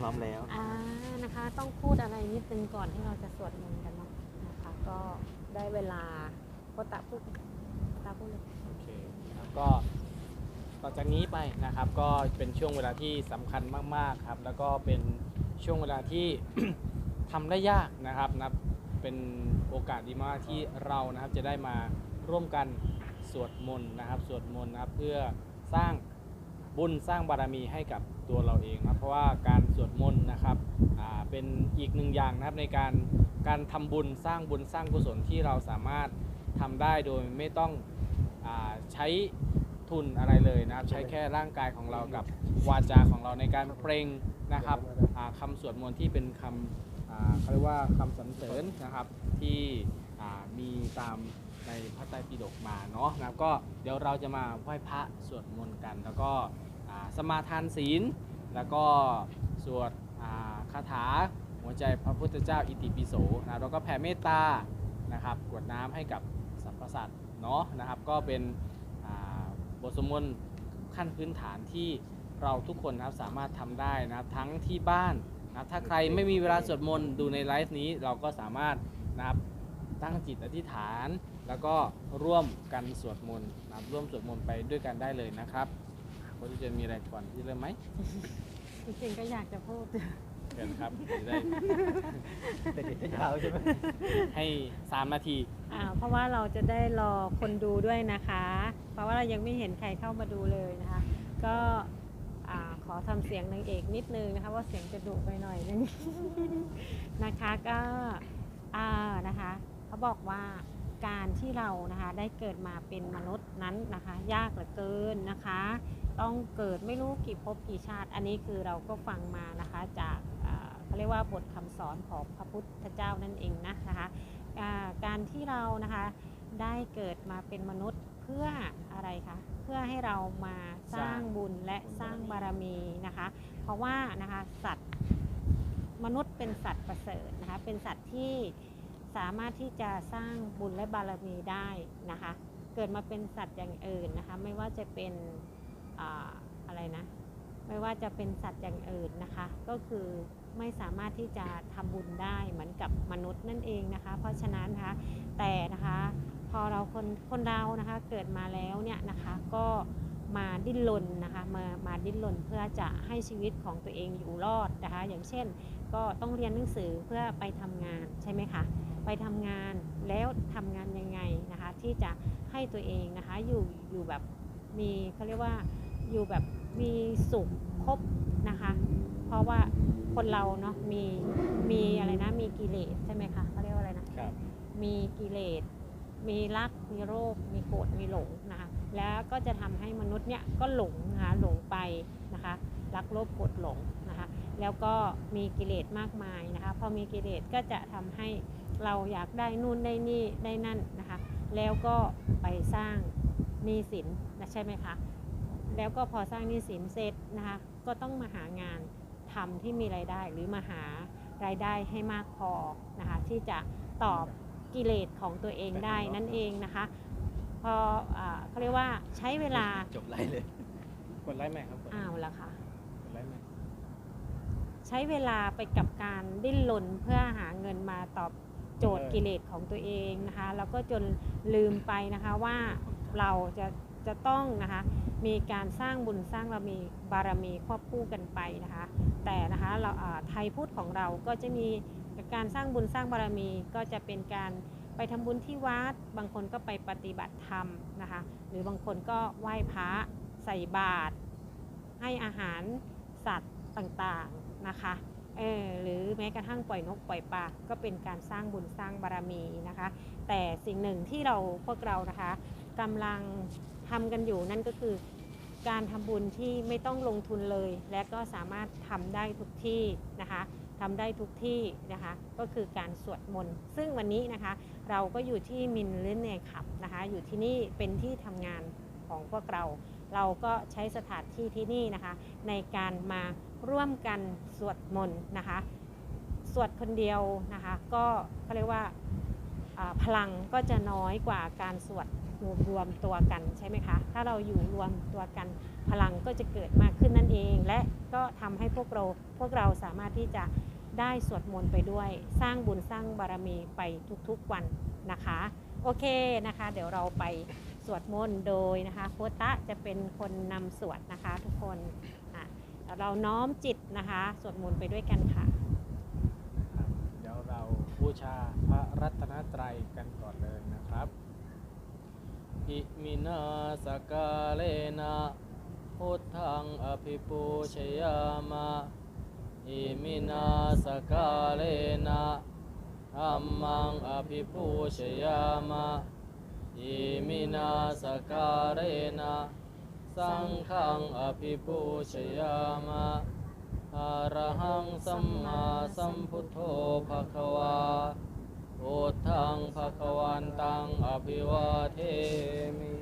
พร้อมแล้ว อ่านะคะต้องพูดอะไรนิดนึงก่อนที่เราจะสวดมนต์กันเนาะนะคะก็ได้เวลาโคตะพูดตาพูดเลยโอเคนะครับก็ต่อจากนี้ไปนะครับก็เป็นช่วงเวลาที่สำคัญมากๆครับ แล้วก็เป็นช่วงเวลาที่ ทำได้ยากนะครับนับเป็นโอกาสดีมากที่เรานะครับจะได้มาร่วมกันสวดมนต์นะครับ สวดมนต์นะครับเพื่อสร้าง บุญสร้างบารมีให้กับตัวเราเองนะเพราะว่าการสวดมนต์นะครับเป็นอีกหนึ่งอย่างนะครับในการการทำบุญสร้างบุญสร้างกุศลที่เราสามารถทำได้โดยไม่ต้องอใช้ทุนอะไรเลยนะครับ ใช้แค่ร่างกายของเรากับวาจาของเราในการเปล่งนะครับอ่าคำสวดมนต์ที่เป็นคำเขาเรียกว่าคำสรรเสริญนะครับที่มีตามในพระไตรปิฎกมาเนาะนะครับก็เดี๋ยวเราจะมาไหว้พระสวดมนต์กันแล้วก็ สมาทานศีล แล้วก็สวดคาถาหัวใจพระพุทธเจ้าอิติปิโสนะแล้วก็แผ่เมตตานะครับกวดน้ำให้กับสรรพสัตว์เนาะนะครับ ก็เป็นบทสวดมนต์ขั้นพื้นฐานที่เราทุกคนนะครับสามารถทำได้นะครับทั้งที่บ้านนะครับถ้าใครไม่มีเวลาสวดมนต์ดูในไลฟ์นี้เราก็สามารถนะครับตั้งจิตอธิษฐาน แล้วก็ร่วมกันสวดมนต์นะครับร่วมสวดมนต์ไปด้วยกันได้เลยนะครับ คนที่จะมีอะไรก่อนที่เริ่มไหมจริงๆก็อยากจะพูดเชิญครับจะได้แต่เด็กยาวใช่ไหมให้3นาที อ่าเพราะว่าเราจะได้รอคนดูด้วยนะคะ เพราะว่าเรายังไม่เห็นใครเข้ามาดูเลยนะคะ ก็อ่าขอทำเสียงนางเอกนิดนึงนะคะ ว่าเสียงจะดุไปหน่อยนึง นะคะก็อ่านะคะเขาบอกว่าการที่เรานะคะได้เกิดมาเป็นมนุษย์นั้นนะคะ ยากเหลือเกินนะคะ ต้องเกิดไม่รู้กี่ภพกี่ชาติ อันนี้คือเราก็ฟังมานะคะจากเขาเรียกว่าบทคำสอนของพระพุทธเจ้านั่นเองนะนะคะการที่เรานะคะได้เกิดมาเป็นมนุษย์เพื่ออะไรคะเพื่อให้เรามาสร้างบุญและสร้างบารมีนะคะ เพราะว่านะคะสัตว์มนุษย์เป็นสัตว์ประเสริฐนะคะเป็นสัตว์ที่สามารถที่จะสร้างบุญและบารมีได้นะคะ เกิดมาเป็นสัตว์อย่างอื่นนะคะ ไม่ว่าจะเป็น อะไรนะ ไม่ว่าจะเป็นสัตว์อย่างอื่นนะคะ ก็คือไม่สามารถที่จะทำบุญได้เหมือนกับมนุษย์นั่นเองนะคะ เพราะฉะนั้นนะคะแต่นะคะพอเราคนคนเรานะคะเกิดมาแล้วเนี่ยนะคะก็มาดิ้นรนนะคะมามาดิ้นรนเพื่อจะให้ชีวิตของตัวเองอยู่รอดนะคะ อย่างเช่น ก็ต้องเรียนหนังสือเพื่อไปทำงานใช่ไหมคะไปทำงานแล้วทำงานยังไงนะคะ ที่จะให้ตัวเองนะคะอยู่อยู่แบบมีเขาเรียกว่า อยู่แบบมีสุขครบนะคะ เพราะว่าคนเราเนาะมีมีอะไรนะมีกิเลสใช่ไหมคะเขาเรียกว่าอะไรนะครับมีกิเลสมีรักมีโรค มีโกรธมีหลงนะคะแล้วก็จะทำให้มนุษย์เนี่ยก็หลงนะคะหลงไปนะคะรักโลภโกรธหลงนะคะแล้วก็มีกิเลสมากมายนะคะพอมีกิเลสก็จะทำให้เราอยากได้นู่นได้นี่ได้นั่นนะคะแล้วก็ไปสร้างหนี้สินนะใช่ไหมคะ แล้วก็พอสร้างหนี้สินเสร็จนะคะก็ต้องมาหางานทำที่มีรายได้หรือมาหารายได้ให้มากพอนะคะที่จะตอบกิเลสของตัวเองได้นั่นเองนะคะ พออาเขาเรียกว่าใช้เวลาจบไล่เลยกดไลค์ไหมครับกดอ้าวละค่ะกดไลค์ไหมใช้เวลาไปกับการดิ้นรนเพื่อหาเงินมาตอบโจทย์กิเลสของตัวเองนะคะแล้วก็จนลืมไปนะคะว่าเราจะจะต้องนะคะ มีการสร้างบุญสร้างบารมีบารมีควบคู่กันไปนะคะ แต่นะคะเราอ่าไทยพุทธของเราก็จะมีการสร้างบุญสร้างบารมีก็จะเป็นการไปทำบุญที่วัด บางคนก็ไปปฏิบัติธรรมนะคะ หรือบางคนก็ไหว้พระใส่บาตรให้อาหารสัตว์ต่างๆนะคะเออหรือแม้กระทั่งปล่อยนกปล่อยปลาก็เป็นการสร้างบุญสร้างบารมีนะคะ แต่สิ่งหนึ่งที่เราพวกเรานะคะกำลังทำกันอยู่นั่นก็คือ การทำบุญที่ไม่ต้องลงทุนเลย และก็สามารถทำได้ทุกที่นะคะทำได้ทุกที่นะคะก็คือการสวดมนต์ซึ่งวันนี้นะคะเราก็อยู่ที่มินเลนเนขับนะคะอยู่ที่นี่เป็นที่ทำงานของพวกเรา เราก็ใช้สถานที่ที่นี่นะคะ ในการมาร่วมกันสวดมนต์นะคะสวดคนเดียวนะคะก็เขาเรียกว่าพลังก็จะน้อยกว่าการสวด รวมรวมตัวกันใช่ไหมคะ ถ้าเราอยู่รวมตัวกันพลังก็จะเกิดมากขึ้นนั่นเอง และก็ทำให้พวกเราพวกเราสามารถที่จะได้สวดมนต์ไปด้วย สร้างบุญสร้างบารมีไปทุกๆวันนะคะ โอเคนะคะ เดี๋ยวเราไปสวดมนต์โดยนะคะโคตะจะเป็นคนนำสวดนะคะทุกคนเราน้อมจิตนะคะสวดมนต์ไปด้วยกันค่ะ เดี๋ยวเราบูชาพระรัตนตรัยกันก่อนเลยนะครับ อิมินาสกาเลนะพุทธังอภิปูชยามะอิมินาสกาเลนะธัมมังอภิปูชยามะอิมินาสกาเลนะสังฆังอภิปูชยามะอรหังสัมมาสัมพุทโธภะคะวา พุทธังภะคะวันตังอภิวาเทมิ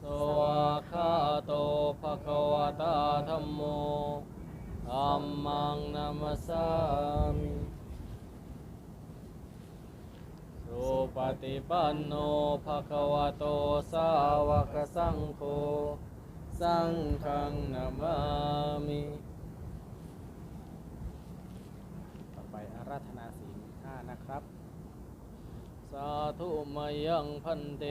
สวากขาโตภะคะวะตาธัมโมธัมมังนัมสสามิสุปฏิปันโนภะคะวะโตสาวกสังโฆสังฆังนามามิ ต่อไปอาราธนาศีลห้านะครับ สาธุมายังพันเต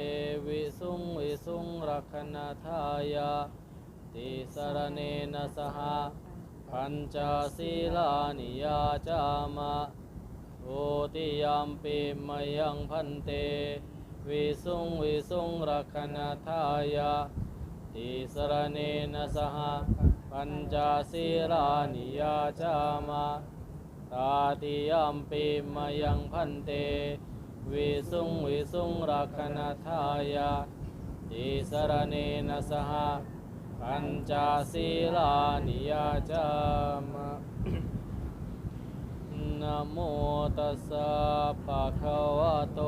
วิสุงวิสุงรักขณาทายาติสรเนนะสหปัญจศีลานิยาจามะโอติยามปิมายังพันเตวิสุงวิสุงรักขณาทายาติสรเนนะสหปัญจศีลานิยาจามะตาติยามปิมายังพันเต วิสุงวิสุงรักขณาทายาติสรเนนะสหปัญจศีลานิยจามะนโมตัสสะภะคะวะโต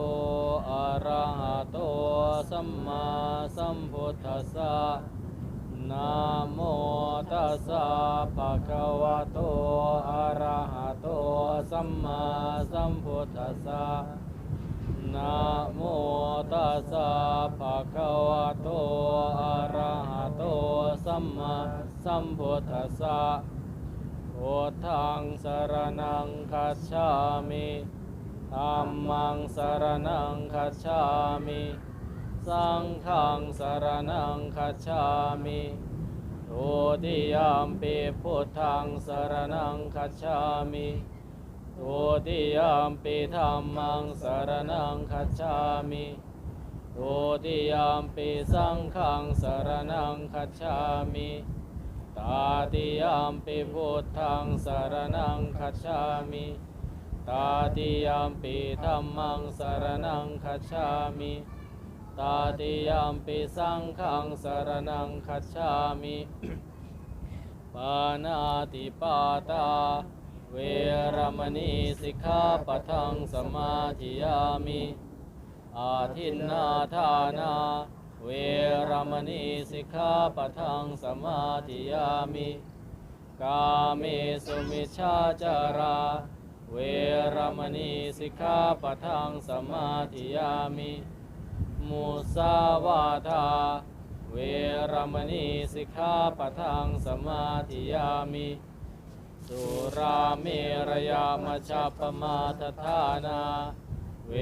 อะระหะโตสัมมาสัมพุทธัสสะนะโมตัสสะภะคะวะโตอะระหะโตสัมมาสัมพุทธัสสะ นะโมตัสสะภะคะวะโต อะระหะโต สัมมาสัมพุทธัสสะพุทธังสรณังคัจฉามิธัมมังสรณังคัจฉามิ สังฆังสรณังคัจฉามิทุติยามปิพุทธังสรณังคัจฉามิ ทุติยามปิธัมมังสรณังคัจฉามิทุติยามปิสังฆังสารณังคัจฉามิตาติยามปิพุทธังสารนังคัจฉามิตาติยามปิธัมมังสารนังคัจฉามิตาติยามปิสังฆังสารนังคัจฉามิปานาติปาตา เวรมณีสิกขาปะทังสมาธิยามิอาทินนาทานา เวรมณีสิกขาปะทังสมาธิยามิ กาเมสุมิชาจารา เวรมณีสิกขาปะทังสมาธิยามิมุสาวาทา เวรมณีสิกขาปะทังสมาธิยามิ สุราเมรยามชาปมาทธานา เว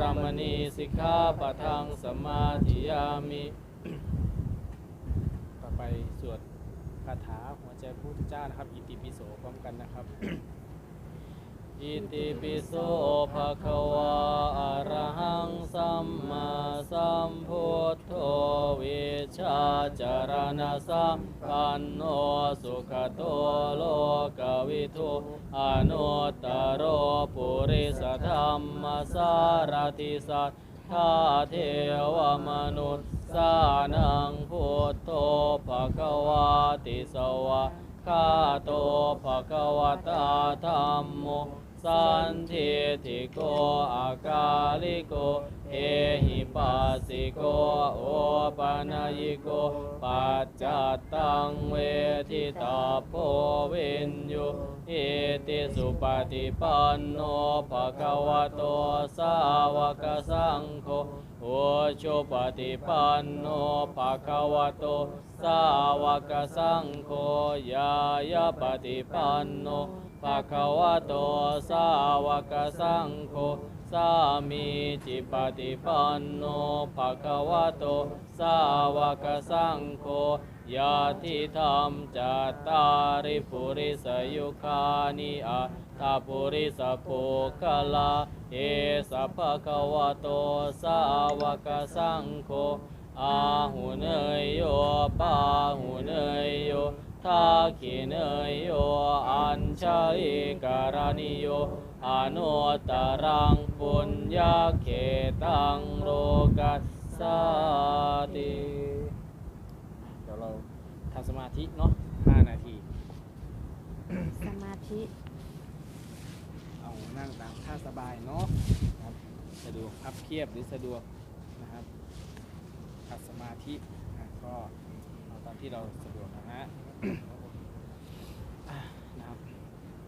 รมณีสิกขาปะทังสมาธิยามิ ต่อไปสวดคาถาหัวใจพระพุทธเจ้านะครับ อิติปิโสพร้อมกันนะครับ อิติปิโสภะคะวะอะระหังสัมมาสัมพุทโธวิชาจารณะสัมปันโนสุขโตโลกวิทุอนุตตโรปุริสธรรมสารติสัทธาเทวมนุษย์สานังพุทโธภะคะวาติสวะคาโตภะคะวะตาธัมโม สันทิติโกอากาลิโกเอหิปัสสิโกโอปานายโกปัจจัตตังเวทิตาโพวินยเอติสุปฏิปันโนภะคะวะโตสาวกสังโฆโอชุปฏิปันโนภะคะวะโตสาวกสังโฆยายาปฏิปันโน ภะคะวะโตสาวกสังโฆสามีจิปฏิปันโนภะคะวะโตสาวกสังโฆยาทิธรรมจัตตาริปุริสยุคานิอาตาปุริสปุคลาเอสัพพะคะวะโตสาวกสังโฆอาหุเนยโยปาหุเนยโย ทาคิเนยโยอัญชลิการณิโยอนุตตรังปุญญาเขตังโลกัสสาติเดี๋ยวเราทำสมาธิเนาะ5นาที สมาธิ เอานั่งตามท่าสบายเนาะครับสะดวกพับเพียบหรือสะดวกนะครับขัดสมาธินะก็เอา ตามที่เราสะดวกนะฮะนะครับ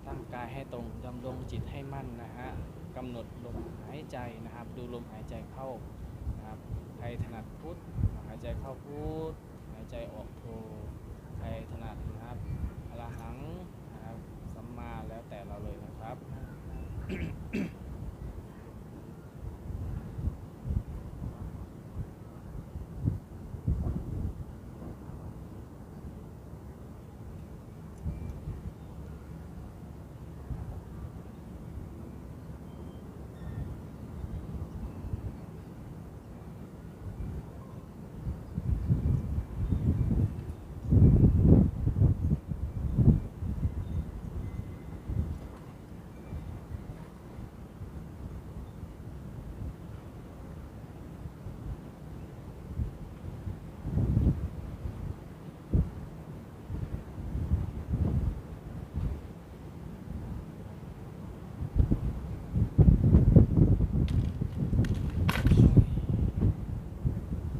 ตั้งกายให้ตรงดำรงจิตให้มั่นนะฮะกำหนดลมหายใจนะครับ ดูลมหายใจเข้านะครับใครถนัดพุทหายใจเข้าพุทหายใจออกโทใครถนัดนะครับอรหังนะครับสัมมาแล้วแต่เราเลยนะครับ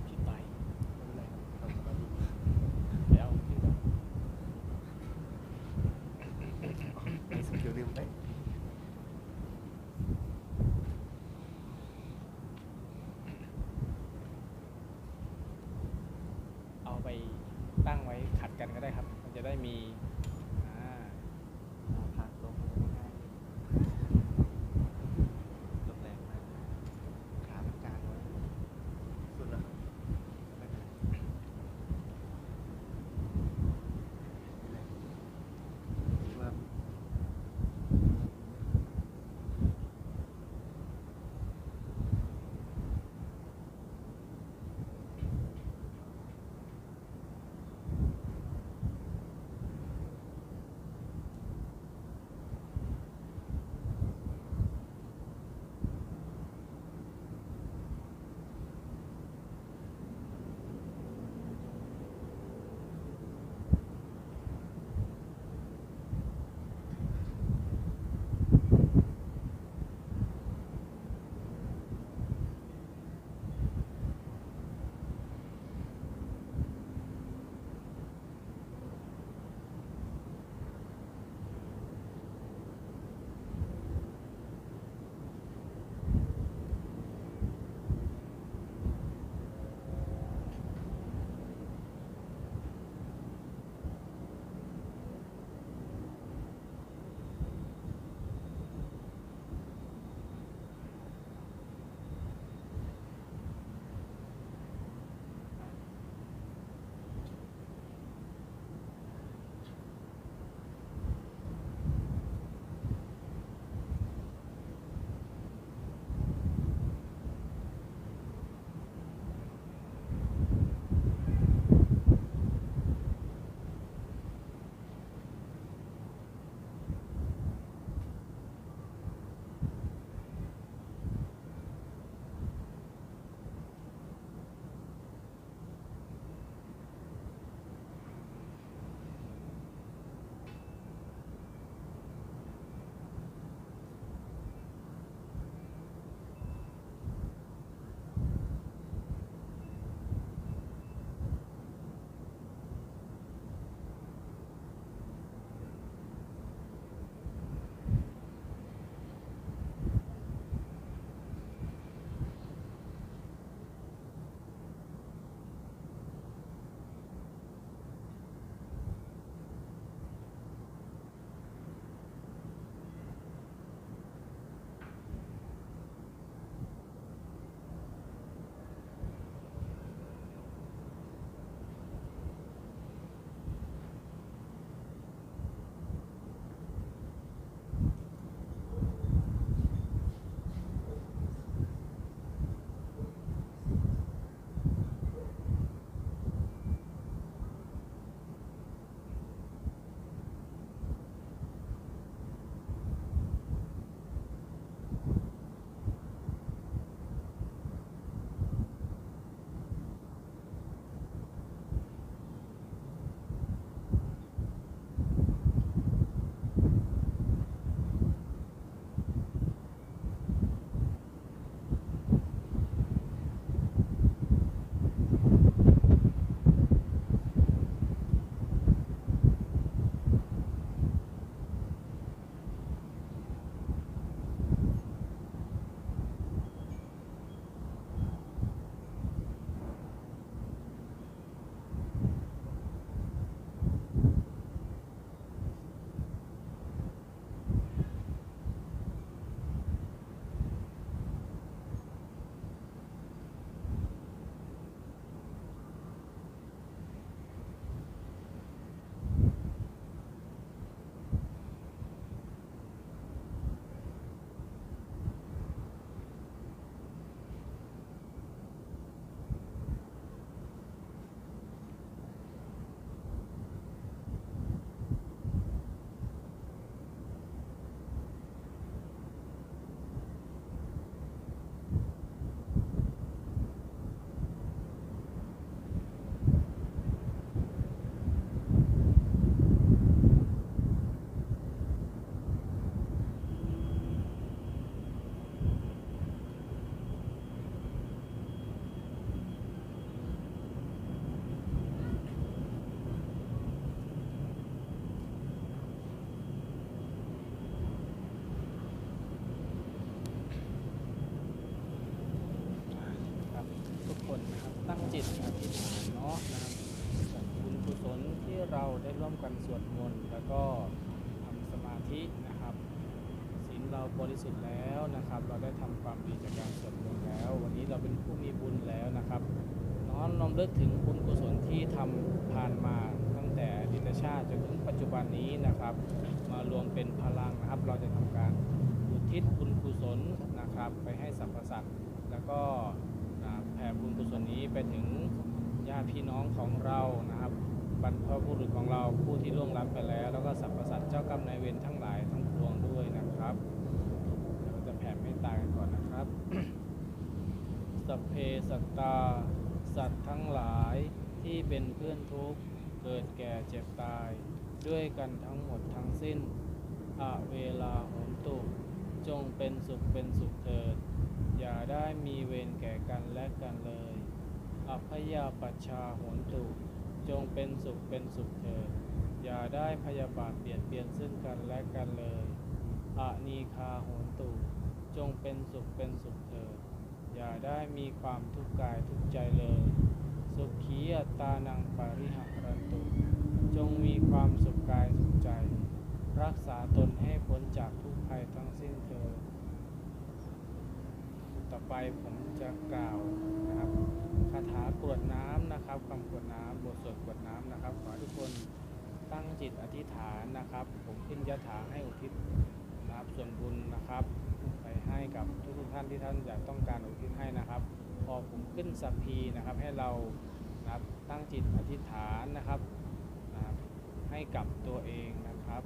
คิดไปไม่เป็นไรไปเอาที่ก่อน ในสกิลลืมไป เอาไปตั้งไว้ขัดกันก็ได้ครับ มัน จะได้มี วมกันสวดมนต์แล้วก็ทำสมาธินะครับศีลเราบริสุทธิ์แล้วนะครับ เราได้ทำความดีจากการสวดมนต์แล้ว วันนี้เราเป็นผู้มีบุญแล้วนะครับน้อมรำลึกถึงบุญกุศลที่ทำผ่านมาตั้งแต่อดีตชาติจนถึงปัจจุบันนี้นะครับ มารวมเป็นพลังนะครับ เราจะทำการอุทิศบุญกุศลนะครับ ไปให้สรรพสัตว์แล้วก็แผ่บุญกุศลนี้ไปถึงญาติพี่น้องของเรานะครับ บรรพบุรุษของเราผู้ที่ล่วงลับไปแล้ว แล้วก็สรรพสัตว์เจ้ากรรมนายเวรทั้งหลายทั้งปวงด้วยนะครับเดี๋ยวเราจะแผ่เมตตากันก่อนนะครับสัพเพสัตตา สัตว์ทั้งหลายที่เป็นเพื่อนทุกข์เกิดแก่เจ็บตาย ด้วยกันทั้งหมดทั้งสิ้นอะเวลาโหนตุจงเป็นสุขเป็นสุขเถิด อย่าได้มีเวรแก่กันและกันเลย อัพยาปัชชาโหนตุ จงเป็นสุขเป็นสุขเถิดอย่าได้พยาบาทเบียดเบียนซึ่งกันและกันเลยอะนีคาโหนตุจงเป็นสุขเป็นสุขเถิดอย่าได้มีความทุกข์กายทุกใจเลย สุขีอัตานังปาริหารันตุจงมีความสุขกายสุขใจ รักษาตนให้พ้นจากทุกภัยทั้งสิ้นเถิดต่อไปผมจะกล่าวนะครับาถากรวดน้ำนะครับคำกรวดน้ำบทสวดกรวดน้ำนะครับ ขอให้ทุกคนตั้งจิตอธิษฐานนะครับ ผมขึ้นยะถาให้อุทิศนะครับส่วนบุญนะครับ ไปให้กับทุกๆท่านที่ท่านอยากต้องการอุทิศให้นะครับ พอผมขึ้นสัพพีนะครับให้เรานะครับตั้งจิตอธิษฐานนะครับนะครับ ให้กับตัวเองนะครับ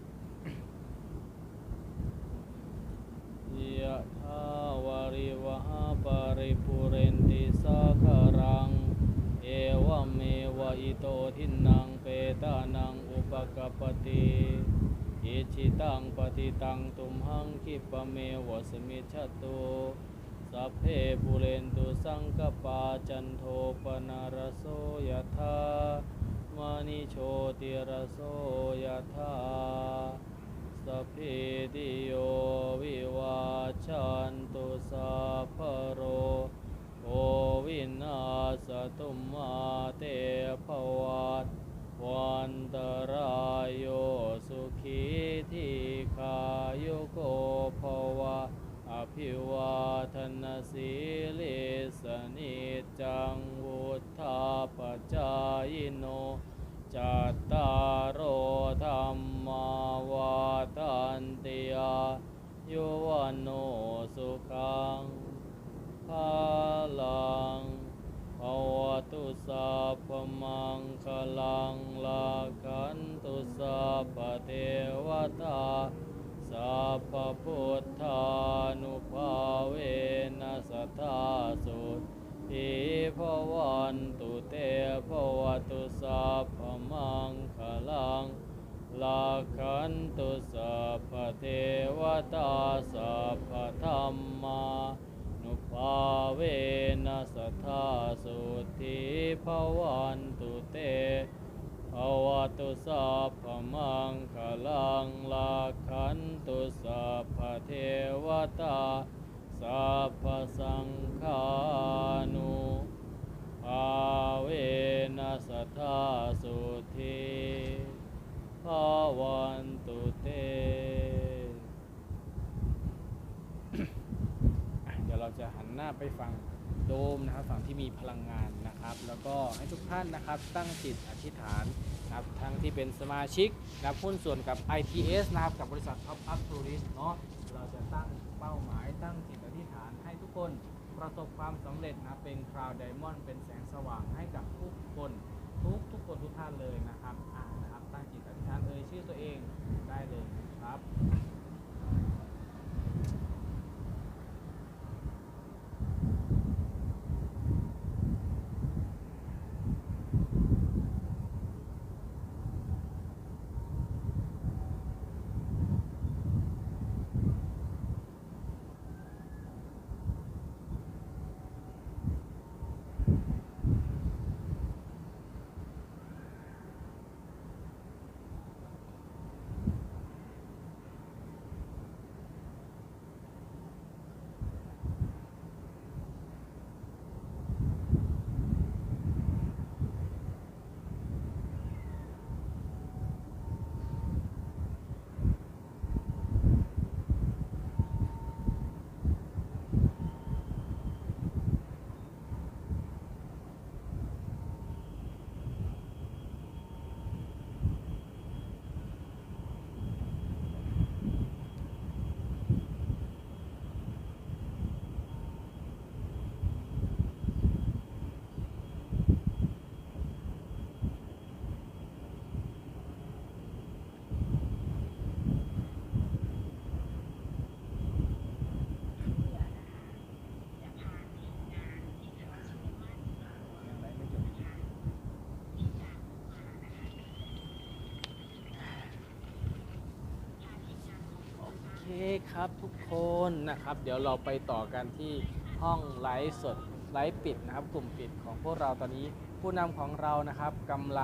ยะทาวาริวหาปาริปุเรนติสาคา เมวะอิโตทินังเปตานังอุปกปติอิชิตังปฏิตังตุมหังคิปเมวะสมิจฉตุสัพเพปุเรนตุสังกปาจันโทปนารโสยธามณิโชติรโสยธา สัพพิติโยวิวาชันตุสัพพะโรโอวินาสตุมาเตภวัตวัน ตรายโยสุขีทีขายุโกภวะ อภิวาทนาสีลิสนิจังวุธาปจายโนจัตตารโอธรรมาวาทันติยายุวันโนสุขังภาลัง ตุสัพมังคลังลาคันตุสัพพเทวตาสัพพุทธานุภาเวนัสทธาสุตอิภวันตุเตภวตุสัพพมังคลังลาคันตุสัพเทวตาสัพธรรมา นุภาเวนัสทธาสุทิภวันตุเตภวตุสัพพมังคลังลาคันตุสัพพเทวตาสัพพสังฆานุภาเวนัสทธาสุธีภวันตุเต เดี๋ยวเราจะหั นหน้าไปฟังโดมนะครับฝั่งที่มีพลังงานนะครับ แล้วก็ให้ทุกท่านนะครับตั้งจิตอธิษฐานนะครับทั้งที่เป็นสมาชิกนะครับหุ้นส่วนกับ ITS นะครับกับบริษัท Top Up Tourist เนาะเราจะตั้งเป้าหมายตั้งจิตอธิษฐานให้ทุกคนประสบความสำเร็จนะเป็นคราวไดมอนด์เป็นแสงสว่างให้กับทุกคนทุกทุกคนทุกท่านเลยนะครับอ่านะครับตั้งจิตอธิษฐานเอ่ยชื่อตัวเองได้เลยนะครับ ครับทุกคนนะครับ เดี๋ยวเราไปต่อกันที่ห้องไลฟ์สดไลฟ์ปิดนะครับ กลุ่มปิดของพวกเราตอนนี้ผู้นำของเรานะครับกำลัง